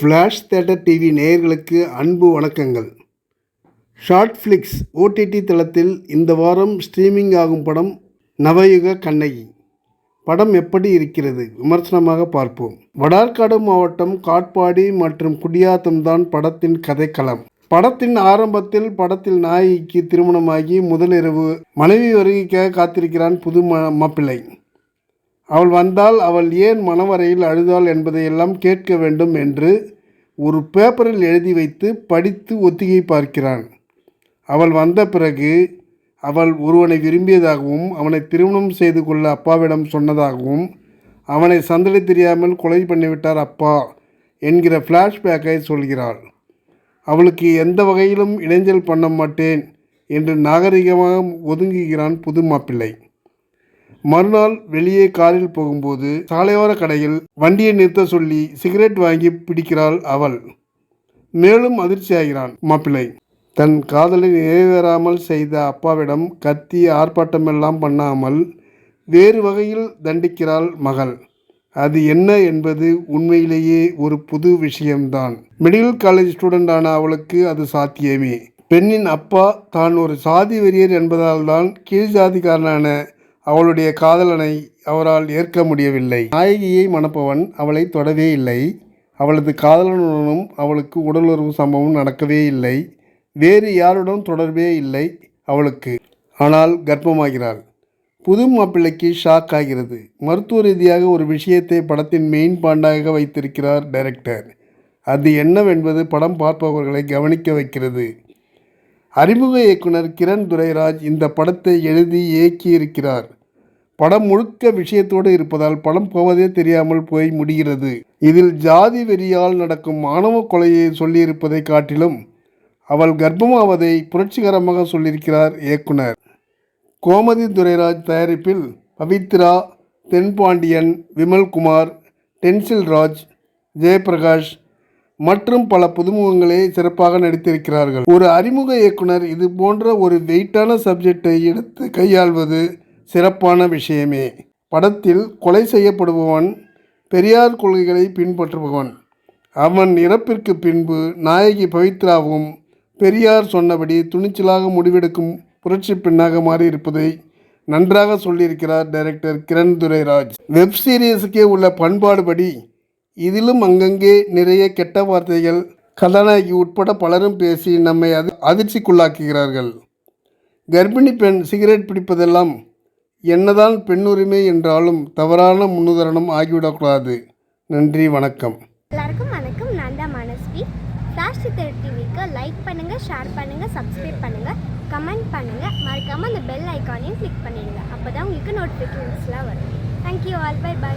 Flash theatre TV நேயர்களுக்கு அன்பு வணக்கங்கள். ஷார்ட்ஃப்ளிக்ஸ் ஓடிடி தளத்தில் இந்த வாரம் ஸ்ட்ரீமிங் ஆகும் படம் நவயுக கண்ணகி. படம் எப்படி இருக்கிறது? விமர்சனமாக பார்ப்போம். வடார்காடு மாவட்டம் காட்பாடி மற்றும் குடியாத்தம் தான் படத்தின் கதைக்களம். படத்தின் ஆரம்பத்தில் படத்தில் நாயகிக்கு திருமணமாகி முதலிரவு மனைவி வருகைக்காக காத்திருக்கிறான் புது மாப்பிள்ளை. அவள் வந்தால் அவள் ஏன் மணவரையில் அழுதாள் என்பதையெல்லாம் கேட்க வேண்டும் என்று ஒரு பேப்பரில் எழுதி வைத்து படித்து ஒத்திகை பார்க்கிறான். அவள் வந்த பிறகு அவள் ஒருவனை விரும்பியதாகவும் அவனை திருமணம் செய்து கொள்ள அப்பாவிடம் சொன்னதாகவும் அவனை சந்தடி தெரியாமல் கொலை பண்ணிவிட்டார் அப்பா என்கிற ஃப்ளாஷ்பேக்கை சொல்கிறாள். அவளுக்கு எந்த வகையிலும் இடைஞ்சல் பண்ண மாட்டேன் என்று நாகரிகமாக ஒதுங்குகிறான் புது மாப்பிள்ளை. மறுநாள் வெளியே காரில் போகும்போது சாலையோர கடையில் வண்டியை நிறுத்த சொல்லி சிகரெட் வாங்கி பிடிக்கிறாள் அவள். மேலும் அதிர்ச்சியாகிறான் மாப்பிள்ளை. தன் காதலை நிறைவேறாமல் செய்த அப்பாவிடம் கத்தி ஆர்ப்பாட்டமெல்லாம் பண்ணாமல் வேறு வகையில் தண்டிக்கிறாள் மகள். அது என்ன என்பது உண்மையிலேயே ஒரு புது விஷயம்தான். மெடிக்கல் காலேஜ் ஸ்டூடெண்டான அவளுக்கு அது சாத்தியமே. பெண்ணின் அப்பா தான் ஒரு சாதி வெறியர் என்பதால் தான் கீழ் ஜாதிக்காரனான அவளுடைய காதலனை அவரால் ஏற்க முடியவில்லை. நாயகியை மணப்பவன் அவளை தொடவே இல்லை. அவளது காதலனுடனும் அவளுக்கு உடலுறவு சம்பவம் நடக்கவே இல்லை. வேறு யாருடன் தொடர்பே இல்லை அவளுக்கு. ஆனால் கர்ப்பமாகிறாள். புது மாப்பிள்ளைக்கு ஷாக் ஆகிறது. மருத்துவ ரீதியாக ஒரு விஷயத்தை படத்தின் மெயின் பாண்டாக வைத்திருக்கிறார் டைரக்டர் அது என்னவென்பது படம் பார்ப்பவர்களை கவனிக்க வைக்கிறது. அறிமுக இயக்குனர் கிரண் துரைராஜ் இந்த படத்தை எழுதி இயக்கியிருக்கிறார். படம் முழுக்க விஷயத்தோடு இருப்பதால் படம் போவதே தெரியாமல் போய் முடிகிறது. இதில் ஜாதி வெறியால் நடக்கும் மாணவ கொலையை சொல்லியிருப்பதை காட்டிலும் அவள் கர்ப்பமாவதை புரட்சிகரமாக சொல்லியிருக்கிறார் இயக்குனர். கோமதி துரைராஜ் தயாரிப்பில் பவித்ரா தென்பாண்டியன் விமல்குமார் டென்சில் ராஜ் ஜெயபிரகாஷ் மற்றும் பல புதுமுகங்களே சிறப்பாக நடித்திருக்கிறார்கள். ஒரு அறிமுக இயக்குனர் இது போன்ற ஒரு வெயிட்டான சப்ஜெக்டை எடுத்து கையாள்வது சிறப்பான விஷயமே. படத்தில் கொலை செய்யப்படுபவன் பெரியார் கொள்கைகளை பின்பற்றுபவன். அவன் இறப்பிற்கு பின்பு நாயகி பவித்ராவும் பெரியார் சொன்னபடி துணிச்சலாக முடிவெடுக்கும் புரட்சி பெண்ணாக மாறியிருப்பதை நன்றாக சொல்லியிருக்கிறார் டைரக்டர் கிரண் துரைராஜ். வெப் சீரியஸுக்கே உள்ள பண்பாடுபடி இதிலும் அங்கங்கே நிறைய கெட்ட வார்த்தைகள் கதாநாயகி உட்பட பலரும் பேசி நம்மை அது அதிர்ச்சிக்குள்ளாக்குகிறார்கள். கர்ப்பிணி பெண் சிகரெட் பிடிப்பதெல்லாம் என்னதான் பெண்ணுரிமை என்றாலும் தவறான முன்னுதாரணம் ஆகிவிடக்கூடாது. நன்றி வணக்கம். எல்லாருக்கும் வணக்கம். நான் தான் மனஸ்வி. ஃப்ளாஷ் சித்தர் டிவிக்கு லைக் பண்ணுங்கள் ஷேர் பண்ணுங்கள் சப்ஸ்கிரைப் பண்ணுங்கள் கமெண்ட் பண்ணுங்கள் மறக்காமல் அந்த பெல் ஐக்கானையும் கிளிக் பண்ணிடுங்க. அப்போ தான் உங்களுக்கு நோட்டிஃபிகேஷன்ஸ்லாம் வரும். Thank you all by by